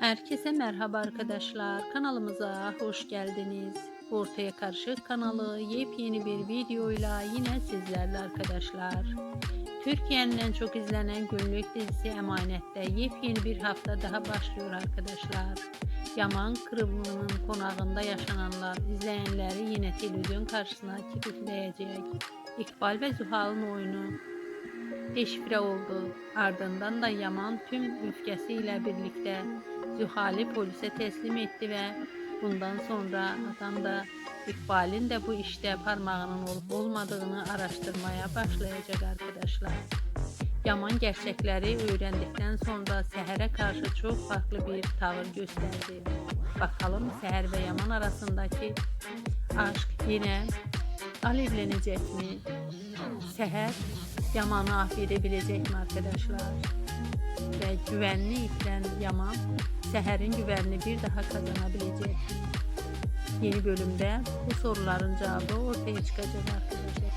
Herkese merhaba arkadaşlar. Kanalımıza hoş geldiniz. Ortaya Karışık kanalı yepyeni bir videoyla yine sizlerle arkadaşlar. Türkiye'nin en çok izlenen günlük dizisi Emanet'te yepyeni bir hafta daha başlıyor arkadaşlar. Yaman Kırımlı'nın konağında yaşananlar izleyenleri yine televizyon karşısına kilitleyecek. İkbal ve Zuhal'ın oyunu deşifre oldu. Ardından da Yaman tüm öfkesiyle birlikte Zühal'i polise teslim etti ve bundan sonra adam da İkbal'in de bu işte parmağının olup olmadığını araştırmaya başlayacak arkadaşlar. Yaman gerçekleri öğrendikten sonra Seher'e karşı çok farklı bir tavır gösterdi. Bakalım Seher ve Yaman arasındaki aşk yine alevlenecek mi? Seher Yaman'ı affedebilecek mi arkadaşlar? Ve güvenli itiren Yaman Seher'in güvenini bir daha kazanabilecek. Yeni bölümde bu soruların cevabı ortaya çıkacak arkadaşlar.